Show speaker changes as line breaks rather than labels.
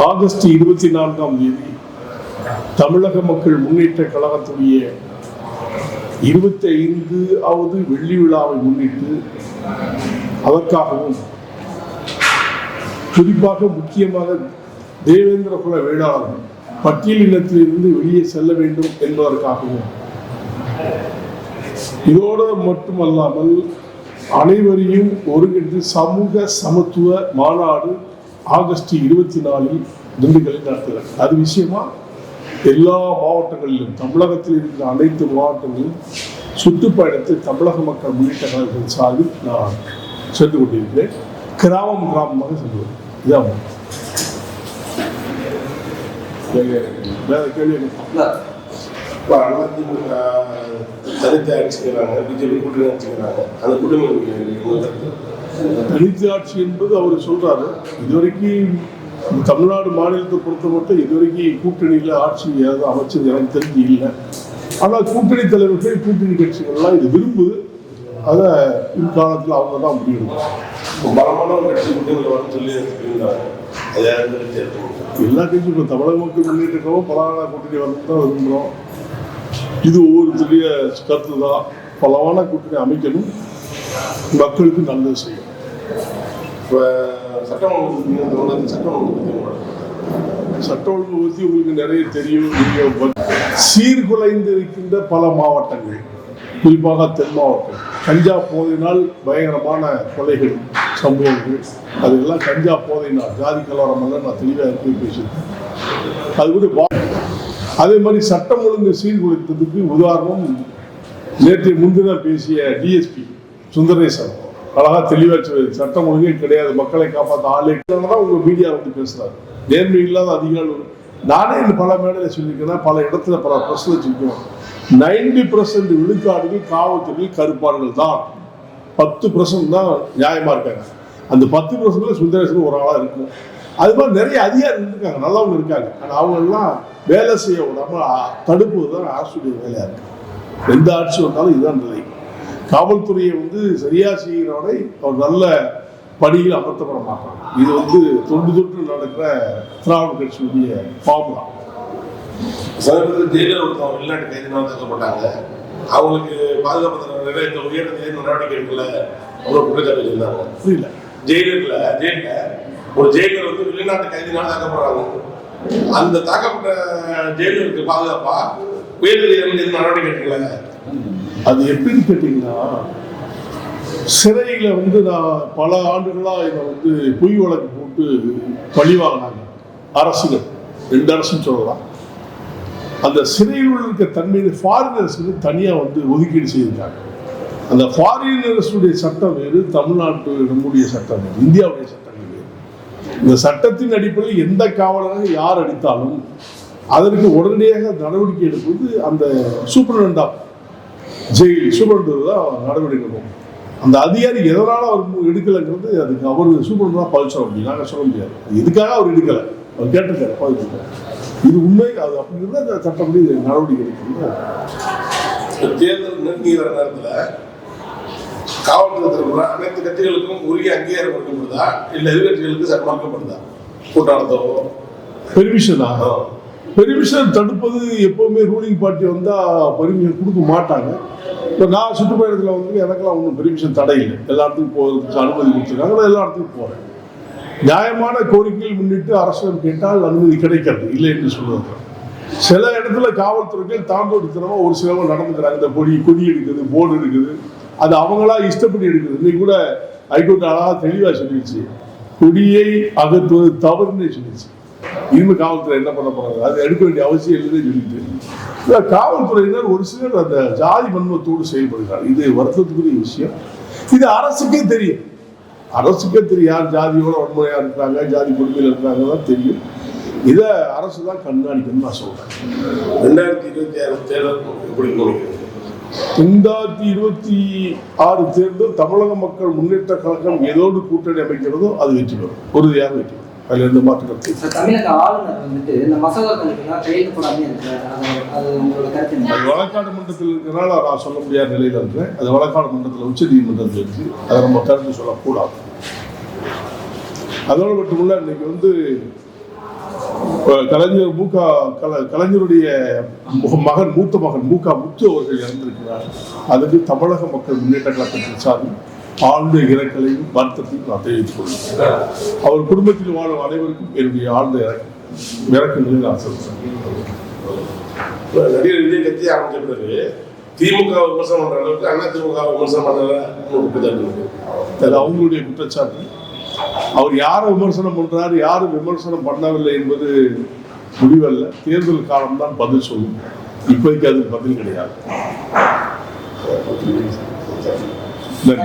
August இருபத்தி நான்காம் தேதி தமிழக மக்கள் முன்னேற்ற கழகத்துடைய இருபத்தி ஐந்தாவது வெள்ளி விழாவை முன்னிட்டு அதற்காகவும் குறிப்பாக முக்கியமாக தேவேந்திர குல வேளாளர்கள் பட்டியல் இனத்திலிருந்து வெளியே செல்ல வேண்டும் என்பதற்காகவும் இதோடு மட்டுமல்லாமல் அனைவரையும் ஒருங்கிணைந்து சமூக சமத்துவ மாநாடு ஆகஸ்ட் இருபத்தி நாலில் திண்டுக்கலில் நடத்துகிறார். அது விஷயமா? எல்லா மாவட்டங்களிலும் தமிழகத்தில் இருக்கிற அனைத்து மாவட்டங்களிலும் சுற்றுப்பயணத்தை தமிழக மக்கள் முன்னேற்ற கழகத்தின் சார்பில் நான் சென்று கொண்டிருக்கிறேன். கிராமம் கிராமமாக சென்று இதான் வேற கேள்வி என்ன?
இப்போ பிஜேபி கூட்டணி ஆட்சிக்கிறாங்க அந்த கூட்டணி
தனித்து ஆட்சி என்பது அவர் சொல்றாரு. இதுவரைக்கும் தமிழ்நாடு மாநிலத்தை பொறுத்த மட்டும் இதுவரைக்கும் கூட்டணியில் ஆட்சி அமைச்சது எனக்கு தெரிஞ்சு இல்லை. ஆனால் கூட்டணி தலைவர்கள் கூட்டணி கட்சிகள்லாம் இது விரும்புது. அதை பிற்காலத்தில் அவங்க தான் முடிவெடுக்கும்
பலமான கட்சி சொல்லி
எல்லா கட்சியும் இப்போ தமிழக மக்கள் முன்னேற்றக்கவும் பலவான கூட்டணி வரணும் தான் விரும்புகிறோம் இது ஒவ்வொருத்தருடைய கருத்து தான் பலவான கூட்டணி அமைக்கணும். மக்களுக்கு நல்லது செய்யும்
இப்போ சட்டம் ஒழுங்கு சட்டம் ஒழுங்கு பற்றி
சட்ட ஒழுங்கு பற்றி உங்களுக்கு நிறைய தெரியும் நீங்க சீர்குலைந்து இருக்கின்ற பல மாவட்டங்கள். குறிப்பாக தென் மாவட்டம். கஞ்சா போதையினால் பயங்கரமான கொலைகள் சம்பவங்கள். அதுக்கெல்லாம் கஞ்சா போதையினால் ஜாதி கலவரம் எல்லாம் நான் தெளிவாக இருக்கு பேசியிருக்கேன். அது கூட பா- அதே மாதிரி சட்டம் ஒழுங்கு சீர்குலைத்ததுக்கு உதாரணம் நேற்று முன்தினம் பேசிய டிஎஸ்பி சுந்தரேசன். அழகா தெளிவா சட்டம் ஒழுங்கே கிடையாது. மக்களை காப்பாற்ற ஆளே தான் உங்க மீடியா வந்து பேசுறாரு. நேர்மை இல்லாத அதிகாரம் நானே இந்த பல மேடையில் சொல்லியிருக்கேன் பல இடத்துல பல பிரச்சனை வச்சிருக்கோம். நைன்டி பர்சன்ட் விழுக்காடுகள் காவல்துறையில் கருப்பாடுகள் தான். பத்து பர்சன்ட் தான் நியாயமா இருக்காங்க. அந்த பத்து பர்சன்ட்ல சுந்தரேசன் ஒரு ஆளா இருக்கும். அது மாதிரி நிறைய அதிகாரிகள் இருக்காங்க. நல்லவங்க இருக்காங்க. ஆனால் அவங்க எல்லாம் வேலை செய்ய விடாம தடுப்பது தான் அரசுடைய வேலையா இருக்கு. எந்த ஆட்சி வந்தாலும் இதுதான் நிலை. காவல்துறையை வந்து சரியா செய்கிறவரை அவர் நல்ல பணியில் அமர்த்தப்பட மாட்டாங்க இது வந்து தொண்டு தொட்டு நடக்கிற திராவிட கட்சியுடைய ஃபார்முலா
சமீபத்தில் ஜெயிலில் ஒருத்தவங்க வெளிநாட்டு கைதினால் தாக்கப்பட்டாங்க அவங்களுக்கு பாதுகாப்பு தர நிறைய உயர் நீதி நடவடிக்கை எடுக்கல. அவங்க குற்றச்சாட்டு வச்சிருந்தாங்க.
புரியல.
ஜெயிலர்ல ஜெயில ஒரு ஜெயிலர் வந்து வெளிநாட்டு கைதினால் தாக்கப்படுறாங்க அந்த தாக்கப்பட்ட ஜெயிலருக்கு பாதுகாப்பா எதுவும் நடவடிக்கை எடுக்கல.
அது எப்படின்னு கேட்டீங்கன்னா சிறையில் வந்து நான் பல ஆண்டுகளாக இதை வந்து பொய் வழக்கு போட்டு பழி வாங்கினாங்க. அரசுகள் ரெண்டு அரசும் சொல்லலாம். அந்த சிறையில் இருக்க தன்மையை ஃபாரினர்ஸுக்கு தனியாக வந்து ஒதுக்கீடு செய்திருக்காங்க அந்த ஃபாரினர்ஸுடைய சட்டம் வேறு தமிழ்நாட்டு நம்முடைய சட்டம் வேறு இந்தியாவுடைய சட்டங்கள் வேறு. இந்த சட்டத்தின் அடிப்படையில் எந்த காவலராக யார் அடித்தாலும் அதற்கு உடனடியாக நடவடிக்கை எடுப்பது அந்த சூப்பரண்ட் ஆஃப் ஜெயில் சூப்பரண்ட் தான் நடவடிக்கை எடுக்கணும் அந்த அதிகாரி எதனால அவர் எடுக்கலைங்கிறது அதுக்கு அவர் சூப்பரண்ட் தான் பதில் சொல்ல முடியும். நாங்கள் சொல்ல முடியாது. எதுக்காக அவர் எடுக்கலை? அவர் கேட்டிருக்காரு பதில். இது உண்மை அது அப்படிங்கிறது அந்த சட்டப்படி நடவடிக்கை எடுக்கணும்
தேர்தல் நெருங்கி வர நேரத்துல காவல்துறை அனைத்து கட்சிகளுக்கும் உரிய அங்கீகாரம் கொடுக்கப்படுதா? இல்ல எதிர்கட்சிகளுக்கு சட்டமாக்கப்படுதா கூட்டாளத்தோ
பெர்மிஷனா பெர்மிஷன் தடுப்பது எப்பவுமே ரூலிங் பார்ட்டி வந்தா பெர்மிஷன் கொடுக்க மாட்டாங்க. இப்போ நான் சுற்றுப்பயணத்தில் வந்து எனக்கெல்லாம் ஒன்றும் பெர்மிஷன் தடை இல்லை எல்லா இடத்துக்கும் போகிறதுக்கு அனுமதி கொடுத்துருக்காங்க நான் எல்லா இடத்துக்கும் போகிறேன் நியாயமான கோரிக்கையில் முன்னிட்டு அரசிடம் கேட்டால் அனுமதி கிடைக்கிறது இல்லை என்று சொல்லுவாங்க. சில இடத்துல காவல்துறைகள் தாண்டோடித்தனமாக ஒரு சிலவங்க நடந்துக்கிறாங்க. இந்த பொடி கொடி எடுக்குது போர்டு எடுக்குது. அது அவங்களா இஷ்டப்படி எடுக்குது. இன்னைக்கு கூட ஹைகோர்ட் அழகாக தெளிவாக சொல்லிடுச்சு கொடியை அகற்றுவது தவறுன்னு சொல்லிடுச்சு இனிமே காவல்துறை என்ன பண்ண போறாங்க? அது எடுக்க வேண்டிய அவசியம் இல்லைன்னு சொல்லிட்டு. காவல்துறையினர் ஒரு சிலர் அந்த ஜாதி மன்மத்தோடு செயல்படுகிறார். இது வருத்தத்துக்குரிய விஷயம். இது அரசுக்கே தெரியும். அரசுக்கே தெரியும் யார் ஜாதியோட வன்முறையா இருக்கிறாங்க ஜாதி கொடுமையில் இருக்கிறாங்க தெரியும். இதை அரசு தான் கண்காணிக்கணும்னு நான் சொல்றேன்.
ரெண்டாயிரத்தி இருபத்தி ஆறு தேர்தல் எப்படி
ரெண்டாயிரத்தி இருபத்தி ஆறு தேர்தல் தமிழக மக்கள் முன்னேற்ற கழகம் ஏதோடு கூட்டணி அமைக்கிறதோ அது வெற்றி பெறும். உறுதியாக வெற்றி பெறும். அதுல இருந்து மாற்று கருத்து இல்லை.
இப்ப தமிழக ஆளுநர் வந்துட்டு இந்த மசோதாக்களுக்கெல்லாம் கையெழுத்து இருக்கிறார்.
வழக்காடு மன்றத்தில் இருக்கிறனால நான் சொல்ல முடியாத நிலையில இருக்கிறேன். அது வழக்காடு மன்றத்தில் உச்ச நீதிமன்றத்தில் இருக்கு. அதை நம்ம கருத்து சொல்லக்கூடாது. அதோடு மட்டும் இல்ல இன்னைக்கு வந்து கலைஞர் மூகா கல கலைஞருடைய மகன் மூத்த மகன் மூகா முத்து அவர்கள் இறந்திருக்கிறார். அதுக்கு தமிழக மக்கள் முன்னேற்ற கழகத்தின் சார்பில் ஆழ்ந்த இரங்கலையும் வருத்தத்தையும் நான் தெரிவித்துக் கொள்கிறேன் அவர் குடும்பத்தில் வாழும் அனைவருக்கும் என்னுடைய ஆழ்ந்த இறக்கம் இறக்கங்களை நான்
இப்ப நடிகர் விஜய் கட்சி ஆரம்பிச்ச பிறகு திமுக விமர்சனம் பண்ற அளவுக்கு அண்ணா திமுக விமர்சனம் பண்ணல
அவங்களுடைய குற்றச்சாட்டு. அவர் யாரை விமர்சனம் பண்றாரு யாரு விமர்சனம் பண்ணவில்லை என்பது முடிவல்ல. தேர்தல் காலம்தான் பதில் சொல்லும். இப்போதைக்கு அது பதில் கிடையாது.
慢